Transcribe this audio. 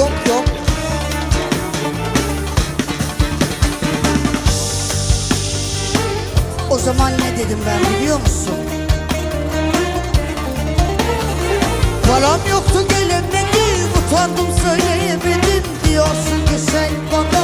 yok yok O zaman ne dedim ben biliyor musun? Param yoktu gelemedim Utandım söyleyemedim Diyorsun ki sen bana